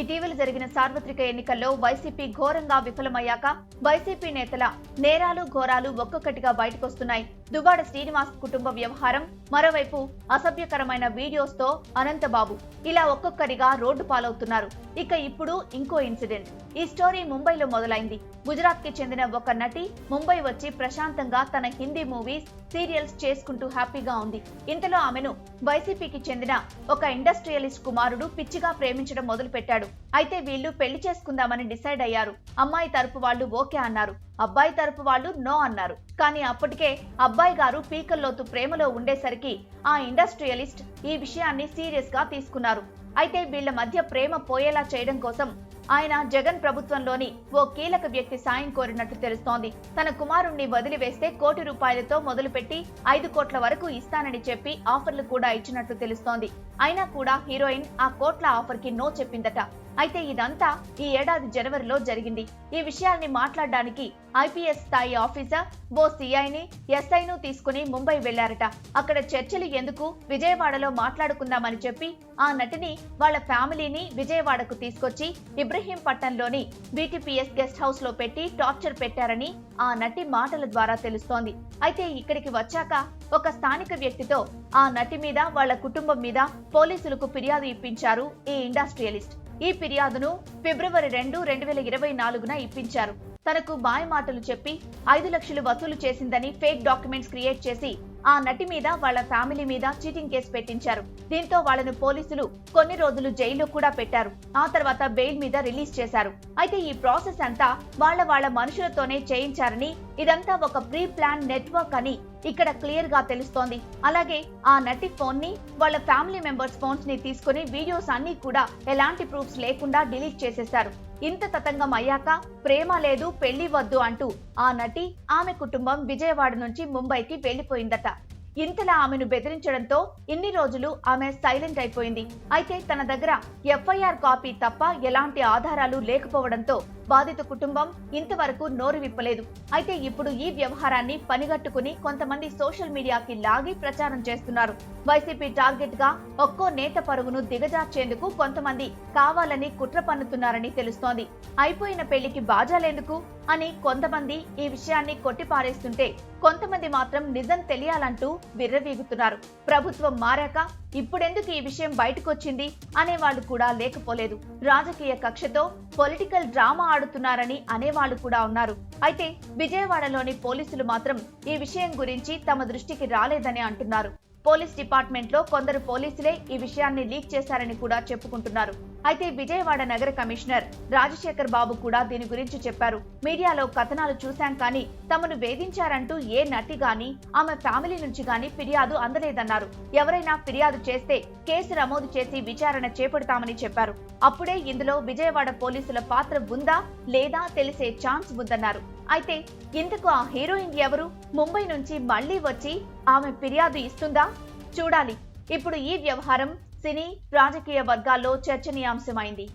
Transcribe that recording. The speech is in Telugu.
ఇటీవల జరిగిన సార్వత్రిక ఎన్నికల్లో వైసీపీ ఘోరంగా విఫలమయ్యాక వైసీపీ నేతల నేరాలు ఘోరాలు ఒక్కొక్కటిగా బయటకొస్తున్నాయి. దుబాడ శ్రీనివాస్ కుటుంబ వ్యవహారం మరోవైపు అసభ్యకరమైన వీడియోస్తో అనంతబాబు ఇలా ఒక్కొక్కరిగా రోడ్డు పాలవుతున్నారు. ఇక ఇప్పుడు ఇంకో ఇన్సిడెంట్. ఈ స్టోరీ ముంబైలో మొదలైంది. గుజరాత్కి చెందిన ఒక నటి ముంబై వచ్చి ప్రశాంతంగా తన హిందీ మూవీస్ సీరియల్స్ చేసుకుంటూ హ్యాపీగా ఉంది. ఇంతలో ఆమెను వైసీపీకి చెందిన ఒక ఇండస్ట్రియలిస్ట్ కుమారుడు పిచ్చిగా ప్రేమించడం మొదలు పెట్టాడు అయితే వీళ్ళు పెళ్ళి చేసుకుందామని డిసైడ్ అయ్యారు. అమ్మాయి తరపు వాళ్ళు ఓకే అన్నారు. అబ్బాయి తరపు వాళ్ళు నో అన్నారు. కానీ అప్పటికే అబ్బాయి గారు పీకల్లోతు ప్రేమలో ఉండేసరికి ఆ ఇండస్ట్రియలిస్ట్ ఈ విషయాన్ని సీరియస్గా తీసుకున్నారు. అయితే వీళ్ళ మధ్య ప్రేమ పోయేలా చేయడం కోసం ఆయన జగన్ ప్రభుత్వంలోని ఓ కీలక వ్యక్తి సాయం కోరినట్టు తెలుస్తోంది. తన కుమారుణ్ణి వదిలివేస్తే కోటి రూపాయలతో మొదలుపెట్టి ఐదు కోట్ల వరకు ఇస్తానని చెప్పి ఆఫర్లు కూడా ఇచ్చినట్లు తెలుస్తోంది. అయినా కూడా హీరోయిన్ ఆ కోట్ల ఆఫర్కి నో చెప్పిందట. అయితే ఇదంతా ఈ ఏడాది జనవరిలో జరిగింది. ఈ విషయాల్ని మాట్లాడడానికి ఐపీఎస్ స్థాయి ఆఫీసర్ ఓ సిఐని ఎస్ఐను తీసుకుని ముంబై వెళ్ళారట అక్కడ చర్చలు ఎందుకు విజయవాడలో మాట్లాడుకుందామని చెప్పి ఆ నటిని వాళ్ళ ఫ్యామిలీని విజయవాడకు తీసుకొచ్చి ఇబ్రహీంపట్నంలోని బీటీపీఎస్ గెస్ట్ హౌస్లో పెట్టి టార్చర్ పెట్టారని ఆ నటి మాటల ద్వారా తెలుస్తోంది. అయితే ఇక్కడికి వచ్చాక ఒక స్థానిక వ్యక్తితో ఆ నటి మీద వాళ్ళ కుటుంబం మీద పోలీసులకు ఫిర్యాదు ఇప్పించారు ఈ ఇండస్ట్రియలిస్ట్. ఈ ఫిర్యాదును ఫిబ్రవరి రెండు రెండు వేల ఇరవై నాలుగున ఇప్పించారు. తనకు మాయ మాటలు చెప్పి ఐదు లక్షలు వసూలు చేసిందని ఫేక్ డాక్యుమెంట్స్ క్రియేట్ చేసి ఆ నటి మీద వాళ్ళ ఫ్యామిలీ మీద చీటింగ్ కేసు పెట్టించారు. దీంతో వాళ్ళను పోలీసులు కొన్ని రోజులు జైల్లో కూడా పెట్టారు. ఆ తర్వాత బెయిల్ మీద రిలీజ్ చేశారు. అయితే ఈ ప్రాసెస్ అంతా వాళ్ళ వాళ్ళ మనుషులతోనే చేయించారని ఇదంతా ఒక ప్రీ ప్లాన్ నెట్వర్క్ అని ఇక్కడ క్లియర్గా తెలుస్తోంది. అలాగే ఆ నటి ఫోన్ని వాళ్ళ ఫ్యామిలీ మెంబర్స్ ఫోన్స్ని తీసుకుని వీడియోస్ అన్ని కూడా ఎలాంటి ప్రూఫ్స్ లేకుండా డిలీట్ చేసేశారు. ఇంత తతంగం అయ్యాక ప్రేమ లేదు పెళ్ళి వద్దు అంటూ ఆ నటి ఆమె కుటుంబం విజయవాడ నుంచి ముంబైకి వెళ్ళిపోయిందట ఇంతలా ఆమెను బెదిరించడంతో ఇన్ని రోజులు ఆమె సైలెంట్ అయిపోయింది. అయితే తన దగ్గర ఎఫ్ఐఆర్ కాపీ తప్ప ఎలాంటి ఆధారాలు లేకపోవడంతో బాధిత కుటుంబం ఇంతవరకు నోరు విప్పలేదు. అయితే ఇప్పుడు ఈ వ్యవహారాన్ని పనిగట్టుకుని కొంతమంది సోషల్ మీడియాకి లాగి ప్రచారం చేస్తున్నారు. వైసీపీ టార్గెట్గా ఒక్కో నేత పరుగును దిగజార్చేందుకు కొంతమంది కావాలని కుట్ర పన్నుతున్నారని తెలుస్తోంది. అయిపోయిన పెళ్ళికి బాజాలేందుకు? అని కొంతమంది ఈ విషయాన్ని కొట్టిపారేస్తుంటే కొంతమంది మాత్రం నిజం తెలియాలంటూ విర్రవీగుతున్నారు. ప్రభుత్వం మారాక ఇప్పుడెందుకు ఈ విషయం బయటకొచ్చింది అనేవాళ్ళు కూడా లేకపోలేదు. రాజకీయ కక్షతో పొలిటికల్ డ్రామా ఆడుతున్నారని అనేవాళ్ళు కూడా ఉన్నారు. అయితే విజయవాడలోని పోలీసులు మాత్రం ఈ విషయం గురించి తమ దృష్టికి రాలేదని అంటున్నారు. పోలీస్ డిపార్ట్మెంట్లో కొందరు పోలీసులే ఈ విషయాన్ని లీక్ చేశారని కూడా చెప్పుకుంటున్నారు. అయితే విజయవాడ నగర కమిషనర్ రాజశేఖర్ బాబు కూడా దీని గురించి చెప్పారు. మీడియాలో కథనాలు చూశాం కానీ తమను వేధించారంటూ ఏ నటి గాని ఆమె ఫ్యామిలీ నుంచి గాని ఫిర్యాదు అందలేదన్నారు. ఎవరైనా ఫిర్యాదు చేస్తే కేసు నమోదు చేసి విచారణ చేపడతామని చెప్పారు. అప్పుడే ఇందులో విజయవాడ పోలీసుల పాత్ర ఉందా లేదా తెలిసే ఛాన్స్ ఉందన్నారు. అయితే ఇంతకు ఆ హీరోయిన్ ఎవరు? ముంబై నుంచి మళ్ళీ వచ్చి ఆమె ఫిర్యాదు ఇస్తుందా? చూడాలి. ఇప్పుడు ఈ వ్యవహారం సినీ రాజకీయ వర్గాల్లో చర్చనీయాంశమైంది.